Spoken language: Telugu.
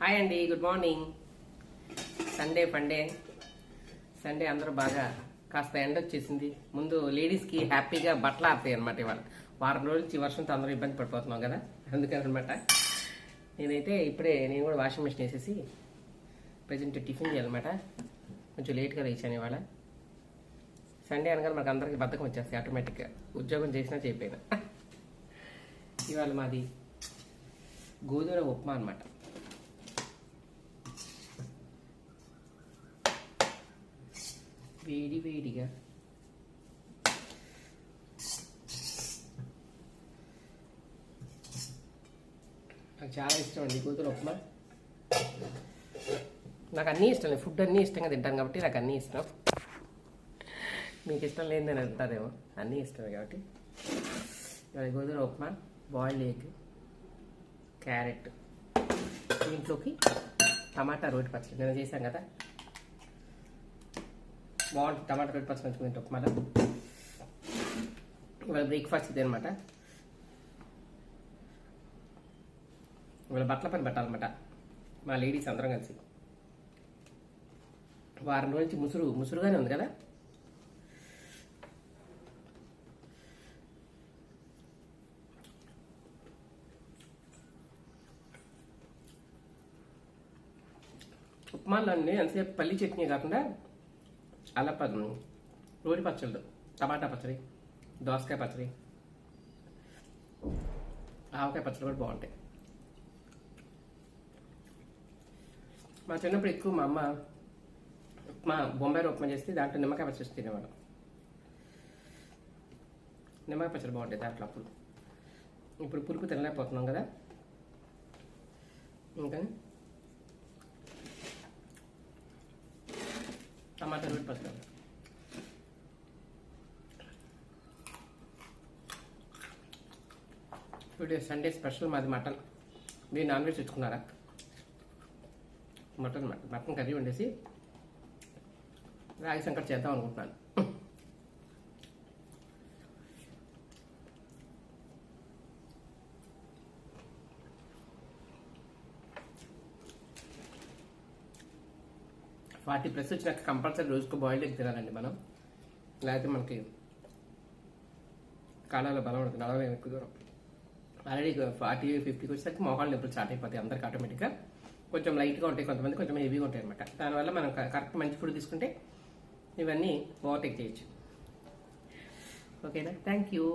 హాయ్ అండి గుడ్ మార్నింగ్. సండే పండే సండే అందరూ బాగా కాస్త ఎండ వచ్చేసింది. ముందు లేడీస్కి హ్యాపీగా బట్టలు ఆడతాయి అనమాట ఇవాళ. వారం రోజుల నుంచి వర్షంతో అందరూ ఇబ్బంది పడిపోతున్నాం కదా అందుకని అనమాట నేనైతే ఇప్పుడే నేను కూడా వాషింగ్ మిషన్ వేసేసి ప్రజెంట్ టిఫిన్ చేయాలన్నమాట. కొంచెం లేట్గా లేచాను ఇవాళ. సండే అనగా మనకు అందరికీ బద్ధకం వచ్చేస్తాయి ఆటోమేటిక్గా. ఉద్యోగం చేసినా చేయకపోయినా. ఇవాళ మాది గోధుమ ఉప్మా అనమాట వేడి వేడిగా. నాకు చాలా ఇష్టం అండి కూతురు ఉప్మా. నాకు అన్నీ ఇష్టం ఫుడ్ అన్నీ ఇష్టంగా తింటాను కాబట్టి నాకు అన్నీ ఇష్టం. మీకు ఇష్టం లేదని అంటారేమో అన్నీ ఇష్టమే కాబట్టి. ఇవాళ కూతురు ఉప్మా బాయిల్డ్ ఎగ్ క్యారెట్ దీంట్లోకి టమాటా రోటి పచ్చడి. నేను చేశాను కదా? బాగుంటుంది. టమాటా రోటి పచ్చి మంచిగా ఉప్మాలో ఇవాళ బ్రేక్ఫాస్ట్ ఇది అనమాట ఇవాళ బట్టల పని పెట్టాలన్నమాట. మా లేడీస్ అందరం కలిసి. వారం రోజు నుంచి ముసురు ముసురుగానే ఉంది కదా? ఉప్మాలన్నీ ఎంతసేపు పల్లి చట్నీ కాకుండా అల్ల ప- రోటి పచ్చళ్ళు టమాటా పచ్చడి దోసకాయ పచ్చడి ఆవకాయ పచ్చడి కూడా బాగుంటాయి. మా చిన్నప్పుడు ఎక్కువ మా అమ్మ ఉప్మా బొంబాయి ఉప్మా చేస్తే దాంట్లో నిమ్మకాయ పచ్చడి తినేవాడు నిమ్మకాయ పచ్చడి బాగుంటాయి దాంట్లో అప్పుడు. ఇప్పుడు పులుపు తినలేకపోతున్నాం కదా. ఇంకా? టమాటా రోటి పచ్చడి టుడే సండే స్పెషల్ మాది మటన్ మీరు నాన్ వెజ్ తెచ్చుకున్నారా? మటన్ మటన్ మటన్ కర్రీ వండేసి రాగి సంకట్ చేద్దాం అనుకుంటున్నాను. ఫార్టీ ప్లస్ వచ్చినాక కంపల్సరీ రోజుకు బాయిల్డ్ ఎగ్ తినాలండి మనం. లేకపోతే మనకి కాలాల బలం ఉంటుంది. నలభై ఎక్కువ దూరం. ఆల్రెడీ ఫార్టీ ఫిఫ్టీకి వచ్చేసరికి మోకాళ్ళ నొప్పులు స్టార్ట్ అయిపోతాయి అందరికి ఆటోమేటిక్గా కొంచెం లైట్గా ఉంటాయి కొంతమంది కొంచెం హెవీగా ఉంటాయి అనమాట దానివల్ల మనం కరెక్ట్ మంచి ఫుడ్ తీసుకుంటే ఇవన్నీ ఓవర్టేక్ చేయొచ్చు. ఓకేనా థ్యాంక్ యూ